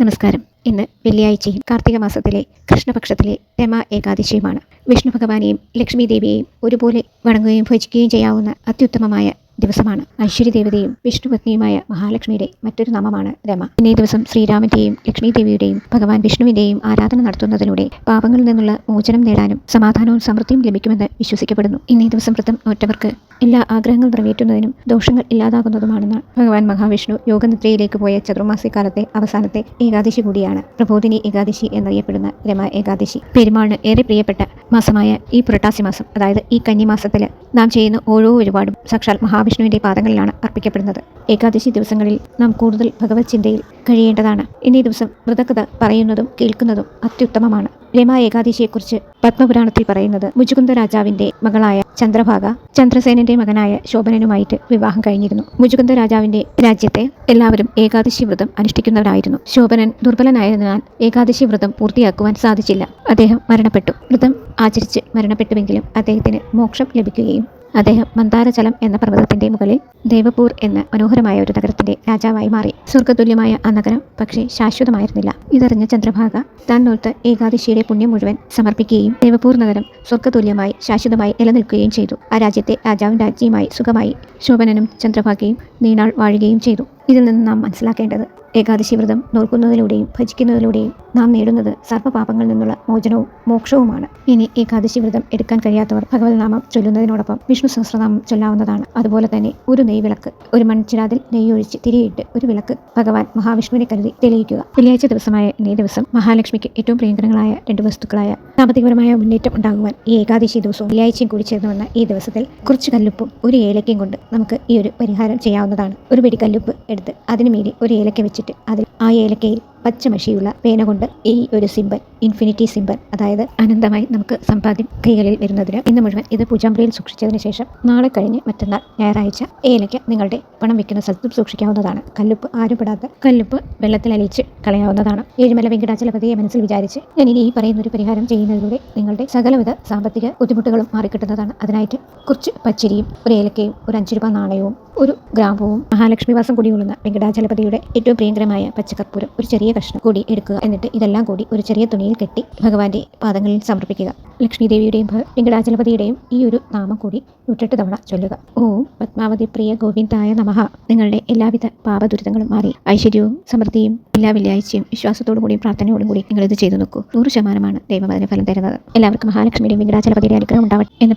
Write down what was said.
നമസ്കാരം. ഇന്ന് വെള്ളിയാഴ്ചയും കാർത്തിക മാസത്തിലെ കൃഷ്ണപക്ഷത്തിലെ രമ ഏകാദശിയുമാണ്. വിഷ്ണു ഭഗവാനെയും ലക്ഷ്മി ദേവിയെയും ഒരുപോലെ വണങ്ങുകയും ഭജിക്കുകയും ചെയ്യാവുന്ന അത്യുത്തമമായ ദിവസമാണ്. ഐശ്വര്യ ദേവതയും വിഷ്ണുപത്നിയുമായ മഹാലക്ഷ്മിയുടെ മറ്റൊരു നാമമാണ് രമ. ഇന്നേ ദിവസം ശ്രീരാമന്റെയും ലക്ഷ്മി ദേവിയുടെയും ഭഗവാൻ വിഷ്ണുവിന്റെയും ആരാധന നടത്തുന്നതിലൂടെ പാപങ്ങളിൽ നിന്നുള്ള മോചനം നേടാനും സമാധാനവും സമൃദ്ധിയും ലഭിക്കുമെന്ന് വിശ്വസിക്കപ്പെടുന്നു. ഇന്നേ ദിവസം വ്രതം നോറ്റവർക്ക് എല്ലാ ആഗ്രഹങ്ങൾ നിറവേറ്റുന്നതിനും ദോഷങ്ങൾ ഇല്ലാതാകുന്നതുമാണെന്ന് ഭഗവാൻ മഹാവിഷ്ണു യോഗനിദ്രയിലേക്ക് പോയ ചതുർമാസിക്കാലത്തെ അവസാനത്തെ ഏകാദശി കൂടിയാണ്. പ്രബോധിനി ഏകാദശി എന്നറിയപ്പെടുന്ന രമ ഏകാദശി. പെരുമാളിന് ഏറെ പ്രിയപ്പെട്ട മാസമായ ഈ പുരട്ടാസി മാസം അതായത് ഈ കന്നി കന്നിമാസത്തിൽ നാം ചെയ്യുന്ന ഓരോ ഒരുപാടും സാക്ഷാൽ മഹാവിഷ്ണുവിന്റെ പാദങ്ങളിലാണ് അർപ്പിക്കപ്പെടുന്നത്. ഏകാദശി ദിവസങ്ങളിൽ നാം കൂടുതൽ ഭഗവത് ചിന്തയിൽ കഴിയേണ്ടതാണ്. ഇന്നീ ദിവസം മൃതകഥ പറയുന്നതും കേൾക്കുന്നതും അത്യുത്തമമാണ്. രമ ഏകാദശിയെക്കുറിച്ച് പത്മപുരാണത്തിൽ പറയുന്നത് മുജുകുന്ദ രാജാവിന്റെ മകളായ ചന്ദ്രഭാഗ ചന്ദ്രസേനന്റെ മകനായ ശോഭനനുമായിട്ട് വിവാഹം കഴിഞ്ഞിരുന്നു. മുജുകുന്ദ രാജാവിന്റെ രാജ്യത്തെ എല്ലാവരും ഏകാദശി വ്രതം അനുഷ്ഠിക്കുന്നവരായിരുന്നു. ശോഭനൻ ദുർബലനായതിനാൽ ഏകാദശി വ്രതം പൂർത്തിയാക്കുവാൻ സാധിച്ചില്ല. അദ്ദേഹം മരണപ്പെട്ടു. വ്രതം ആചരിച്ച് മരണപ്പെട്ടുവെങ്കിലും അദ്ദേഹത്തിന് മോക്ഷം ലഭിക്കുകയും അദ്ദേഹം മന്ദാരചലം എന്ന പർവതത്തിന്റെ മുകളിൽ ദേവപൂർ എന്ന മനോഹരമായ ഒരു നഗരത്തിന്റെ രാജാവായി മാറി. സ്വർഗതുല്യമായ ആ നഗരം പക്ഷേ ശാശ്വതമായിരുന്നില്ല. ഇതറിഞ്ഞ ചന്ദ്രഭാഗ താൻ നോർത്ത് ഏകാദശിയുടെ പുണ്യം മുഴുവൻ സമർപ്പിക്കുകയും ദേവപൂർ നഗരം സ്വർഗതുല്യമായി ശാശ്വതമായി നിലനിൽക്കുകയും ചെയ്തു. ആ രാജ്യത്തെ രാജാവും രാജ്യമായി സുഖമായി ശോഭനനും ചന്ദ്രഭാഗയും നീണാൾ വാഴുകയും ചെയ്തു. ഇതിൽ നിന്ന് നാം മനസ്സിലാക്കേണ്ടത് ഏകാദശി വ്രതം നോൽക്കുന്നതിലൂടെയും ഭജിക്കുന്നതിലൂടെയും നാം നേടുന്നത് സർവപാപങ്ങളിൽ നിന്നുള്ള മോചനവും മോക്ഷവുമാണ്. ഇനി ഏകാദശി വ്രതം എടുക്കാൻ കഴിയാത്തവർ ഭഗവത് നാമം ചൊല്ലുന്നതിനോടൊപ്പം വിഷ്ണു സഹസ്രനാമം ചൊല്ലാവുന്നതാണ്. അതുപോലെ തന്നെ ഒരു നെയ്വിളക്ക് ഒരു മൺചിരാതിൽ നെയ്യൊഴിച്ച് തിരിയിട്ട് ഒരു വിളക്ക് ഭഗവാൻ മഹാവിഷ്ണുവിനെ കരുതി തെളിയിക്കുക. വെള്ളിയാഴ്ച ദിവസമായ ഇന്നേ ദിവസം മഹാലക്ഷ്മിക്ക് ഏറ്റവും പ്രിയങ്കരങ്ങളായ രണ്ട് വസ്തുക്കളായ സാമ്പത്തികപരമായ മുന്നേറ്റം ഉണ്ടാകുവാൻ ഈ ഏകാദശി ദിവസവും വെള്ളിയാഴ്ചയും കൂടി ചേർന്ന് വന്ന ഈ ദിവസത്തിൽ കുറച്ച് കല്ലുപ്പും ഒരു ഏലക്കയും കൊണ്ട് നമുക്ക് ഈ ഒരു പരിഹാരം ചെയ്യാവുന്നതാണ്. ഒരു പിടി കല്ലുപ്പ് എടുത്ത് അതിനു മീതി ഒരു ഏലക്ക വെച്ചിട്ട് അതിൽ ആ ഏലക്കയിൽ പച്ചമഷിയുള്ള പേന കൊണ്ട് ഈ ഒരു സിമ്പൽ ഇൻഫിനിറ്റി സിമ്പൽ അതായത് അനന്തമായി നമുക്ക് സമ്പാദ്യം കൈകളിൽ വരുന്നതിന് ഇന്ന് മുഴുവൻ ഇത് പൂജാമ്പുരയിൽ സൂക്ഷിച്ചതിന് ശേഷം നാളെ കഴിഞ്ഞ് മറ്റന്നാൾ ഞായറാഴ്ച ഏലയ്ക്ക് നിങ്ങളുടെ പണം വെക്കുന്ന സ്ഥലത്തും സൂക്ഷിക്കാവുന്നതാണ്. കല്ലുപ്പ് ആരും പെടാത്ത കല്ലുപ്പ് വെള്ളത്തിൽ അലിയിച്ച് കളയാവുന്നതാണ്. ഏഴുമല വെങ്കടാചലപതിയെ മനസ്സിൽ വിചാരിച്ച് ഞാൻ ഇനി ഈ പറയുന്ന ഒരു പരിഹാരം ചെയ്യുന്നതിലൂടെ നിങ്ങളുടെ സകലവിധ സാമ്പത്തിക ബുദ്ധിമുട്ടുകളും മാറിക്കിട്ടുന്നതാണ്. അതിനായിട്ട് കുറച്ച് പച്ചരിയും ഒരു ഏലക്കയും ഒരു അഞ്ച് രൂപ നാണയവും ഒരു ഗ്രാമവും മഹാലക്ഷ്മി വാസം കൂടിയുള്ളുന്ന വെങ്കടാചലപതിയുടെ ഏറ്റവും പ്രിയങ്കരമായ പച്ചക്കർപ്പൂരം ഒരു ചെറിയ കഷ്ണം കൂടി എടുക്കുക. എന്നിട്ട് ഇതെല്ലാം കൂടി ഒരു ചെറിയ തുണിയിൽ കെട്ടി ഭഗവാന്റെ പാദങ്ങളിൽ സമർപ്പിക്കുക. ലക്ഷ്മീദേവിയുടെയും വെങ്കടാചലപതിയുടെയും ഈ ഒരു നാമം കൂടി നൂറ്റെട്ട് തവണ ചൊല്ലുക. ഓം പത്മാവതി പ്രിയ ഗോവിന്ദായ നമഹ നിങ്ങളുടെ എല്ലാവിധ പാപദുരിതങ്ങളും മാറി. ഐശ്വര്യവും സമൃദ്ധിയും എല്ലാ വെള്ളിയാഴ്ചയും വിശ്വാസത്തോടു കൂടിയും പ്രാർത്ഥനയോടും കൂടി നിങ്ങൾ ഇത് ചെയ്തു നോക്കൂ. നൂറ് ശതമാനമാണ് ദൈവം അതിന് ഫലം തരുന്നത്. എല്ലാവർക്കും മഹാലക്ഷ്മിയുടെയും വെങ്കടാചലപതിയുടെ അനുഗ്രഹം ഉണ്ടാവട്ടെ എന്ന്